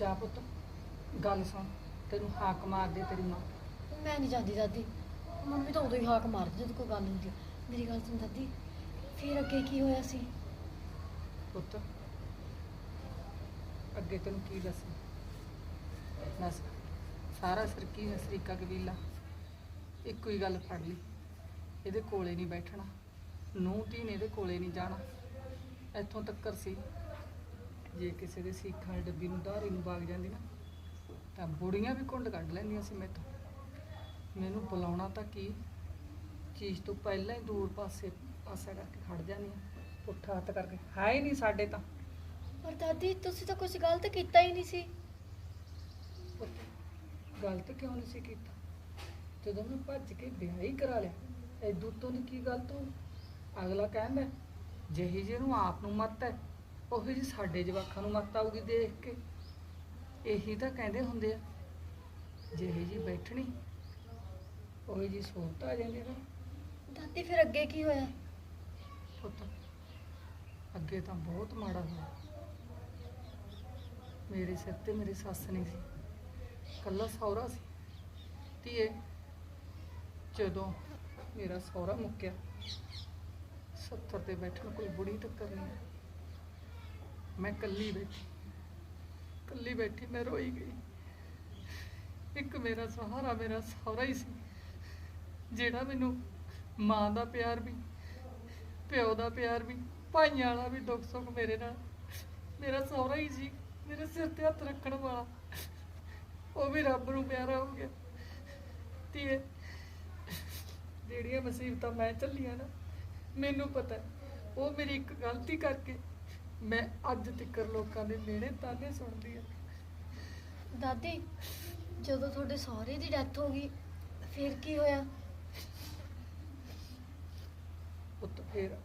ਜਾ ਪੁੱਤ ਗੱਲ ਸੁਣ। ਤੈਨੂੰ ਹਾਕ ਮਾਰ ਦੇ ਤੇਰੀ ਮਾਂ। ਮੈਂ ਨਹੀਂ ਜਾਂਦੀ ਦਾਦੀ। ਮੰਮੀ ਤਾਂ ਉਦੋਂ ਹੀ ਹਾਕ ਮਾਰਦੀ ਜਦੋਂ ਕੋਈ ਗੱਲ ਹੁੰਦੀ। ਆ। ਮੇਰੀ ਗੱਲ ਸੁਣ ਦਾਦੀ ਫਿਰ ਅੱਗੇ ਕੀ ਹੋਇਆ ਸੀ? ਪੁੱਤ ਅੱਗੇ ਤੈਨੂੰ ਕੀ ਦੱਸਾਂ? ਬਸ ਸਾਰਾ ਸਰਕੀ ਸਰੀਕਾ ਕਬੀਲਾ? ਇੱਕੋ ਹੀ ਗੱਲ ਫੜ ਲਈ। ਇਹਦੇ ਕੋਲੇ ਨਹੀਂ ਬੈਠਣਾ। ਨੂੰ ਧੀ ਨੇ ਇਹਦੇ ਕੋਲੇ ਨਹੀਂ ਜਾਣਾ। ਇੱਥੋਂ ਤੱਕਰ ਸੀ। ਜੇ ਕਿਸੇ ਦੇ ਸੀਖਾਂ ਦੀ ਡੱਬੀ ਨੂੰ ਧਾਰੀ ਨੂੰ ਵਗ ਜਾਂਦੀ ਨਾ ਤਾਂ ਬੁੜੀਆਂ ਵੀ ਕੁੰਡ ਕੱਢ ਲੈਂਦੀਆਂ ਸੀ ਮੈਥੋਂ ਮੈਨੂੰ ਬੁਲਾਉਣਾ ਤਾਂ ਕੀ? ਚੀਜ਼ ਤੋਂ ਪਹਿਲਾਂ ਹੀ ਦੂਰ ਪਾਸੇ ਪਾਸਾ ਕਰਕੇ ਖੜ ਜਾਂਦੀਆਂ ਪੁੱਠਾ ਹੱਥ ਕਰਕੇ। ਹੈ ਹੀ ਨਹੀਂ ਸਾਡੇ ਤਾਂ। ਪਰ ਦਾਦੀ ਤੁਸੀਂ ਤਾਂ ਕੁਝ ਗਲਤ ਕੀਤਾ ਹੀ ਨਹੀਂ ਸੀ। ਗਲਤ ਕਿਉਂ ਨਹੀਂ ਸੀ ਕੀਤਾ? ਜਦੋਂ ਮੈਂ ਭੱਜ ਕੇ ਵਿਆਹ ਹੀ ਕਰਾ ਲਿਆ ਐਦੂ ਤੋਂ ਨਹੀਂ ਕੀ ਗਲਤ ਹੋ ਅਗਲਾ ਕਹਿੰਦਾ ਜਿਹੀ ਜਿਹਨੂੰ ਆਪ ਨੂੰ ਮੱਤ ਹੈ ਉਹੀ ਜੀ ਸਾਡੇ ਜਵਾਕਾਂ ਨੂੰ ਮੱਤ ਆਊਗੀ ਦੇਖ ਕੇ। ਇਹੀ ਤਾਂ ਕਹਿੰਦੇ ਹੁੰਦੇ ਆ ਜਿਹੀ ਜੀ ਬੈਠਣੀ ਉਹੀ ਜੀ ਸੋਚ ਆ ਜਾਂਦੀ ਨਾ। ਦਾਦੀ ਫਿਰ ਅੱਗੇ ਕੀ ਹੋਇਆ? ਪੁੱਤ ਅੱਗੇ ਤਾਂ ਬਹੁਤ ਮਾੜਾ ਹੋਇਆ। ਮੇਰੇ ਸਿਰ ਤੇ ਮੇਰੀ ਸੱਸ ਨਹੀਂ ਸੀ ਕੱਲਾ ਸਹੁਰਾ ਸੀ। ਧੀਏ ਜਦੋਂ ਮੇਰਾ ਸਹੁਰਾ ਮੁੱਕਿਆ 70 ਤੇ ਬੈਠਣ, ਕੋਈ ਬੁੜੀ ਟੱਕਰ ਨਹੀਂ। ਮੈਂ ਕੱਲੀ ਬੈਠੀ ਕੱਲੀ ਬੈਠੀ ਮੈਂ ਰੋਈ ਗਈ। ਇੱਕ ਮੇਰਾ ਸਹਾਰਾ ਮੇਰਾ ਸਹੁਰਾ ਹੀ ਸੀ, ਜਿਹੜਾ ਮੈਨੂੰ ਮਾਂ ਦਾ ਪਿਆਰ ਵੀ, ਪਿਓ ਦਾ ਪਿਆਰ ਵੀ, ਭਾਈਆਂ ਵਾਲਾ ਵੀ ਦੁੱਖ ਸੁੱਖ ਮੇਰੇ ਨਾਲ। ਮੇਰਾ ਸਹੁਰਾ ਹੀ ਜੀ ਮੇਰੇ ਸਿਰ ਤੇ ਹੱਥ ਰੱਖਣ ਵਾਲਾ। ਉਹ ਵੀ ਰੱਬ ਨੂੰ ਪਿਆਰਾ ਹੋ ਗਿਆ। ਧੀਏ, ਜਿਹੜੀਆਂ ਮੁਸੀਬਤਾਂ ਮੈਂ ਚੱਲੀਆਂ ਨਾ ਮੈਨੂੰ ਪਤਾ ਉਹ ਮੇਰੀ ਇੱਕ ਗਲਤੀ ਕਰਕੇ ਮੈਂ ਅੱਜ ਤੱਕ ਲੋਕਾਂ ਦੇ ਮਿਹਣੇ ਤਾਨੇ ਸੁਣਦੀ ਆ ਦਾਦੀ ਜਦੋਂ ਤੁਹਾਡੇ ਸਹੁਰੇ ਦੀ ਡੈਥ ਹੋ ਗਈ ਫਿਰ ਕੀ ਹੋਇਆ? ਪੁੱਤ ਫੇਰ